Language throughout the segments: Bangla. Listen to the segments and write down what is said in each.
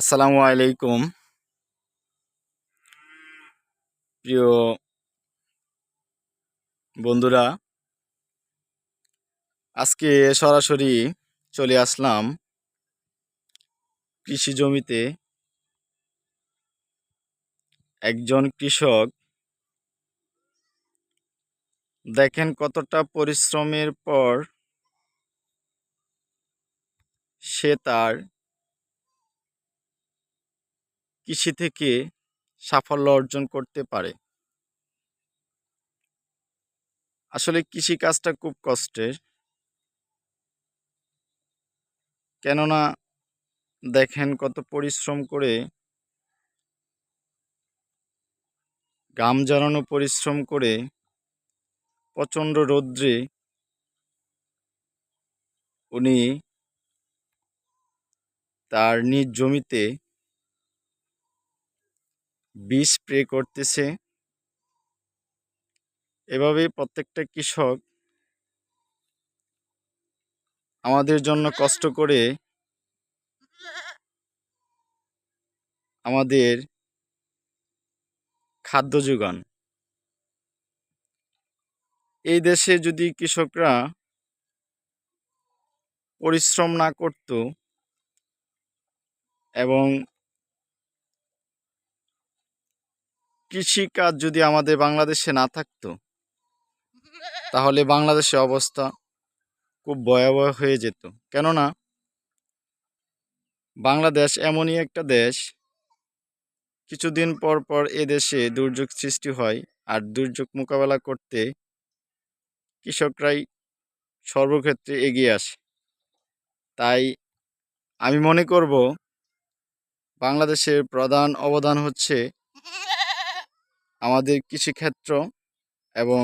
আসসালামু আলাইকুম। প্রিয় বন্ধুরা, আজকে সরাসরি চলে আসলাম কৃষি জমিতে। একজন কৃষক, দেখেন কতটা পরিশ্রমের পর সে তার কৃষি থেকে সাফল্য অর্জন করতে পারে। আসলে কৃষি কাজটা খুব কষ্টের। কেননা দেখেন কত পরিশ্রম করে গাম জড়ানো পরিশ্রম করে প্রচণ্ড রৌদ্রে উনি তার নিজ জমিতে বীজ স্প্রে করতেছে। এভাবে প্রত্যেকটা কৃষক আমাদের জন্য কষ্ট করে আমাদের খাদ্য যোগান। এই দেশে যদি কৃষকরা পরিশ্রম না করত এবং কৃষিকাজ যদি আমাদের বাংলাদেশে না থাকতো, তাহলে বাংলাদেশের অবস্থা খুব ভয়াবহ হয়ে যেত। কেননা, বাংলাদেশ এমনই একটা দেশ, কিছুদিন পর পর এ দেশে দুর্যোগ সৃষ্টি হয় আর দুর্যোগ মোকাবেলা করতে কৃষকরাই সর্বক্ষেত্রে এগিয়ে আসে। তাই আমি মনে করব, বাংলাদেশের প্রধান অবদান হচ্ছে আমাদের কৃষিক্ষেত্র এবং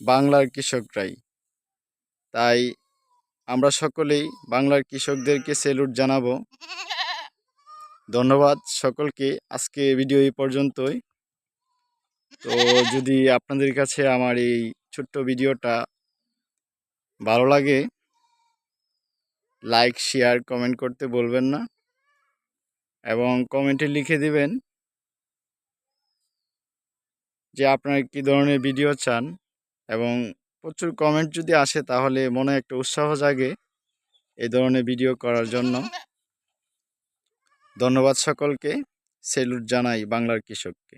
বাংলার কৃষকরাই। তাই আমরা সকলেই বাংলার কৃষকদেরকে সেলুট জানাব। ধন্যবাদ সকলকে আজকে ভিডিও এই পর্যন্তই। তো যদি আপনাদের কাছে আমার এই ছোট্ট ভিডিওটা ভালো লাগে, লাইক, শেয়ার, কমেন্ট করতে বলবেন না। এবং কমেন্টে লিখে দিবেন যে আপনার কী ধরনের ভিডিও চান এবং প্রচুর কমেন্ট যদি আসে তাহলে মনে একটা উৎসাহ জাগে এই ধরনের ভিডিও করার জন্য। ধন্যবাদ সকলকে। সেলুট জানাই বাংলার কৃষককে।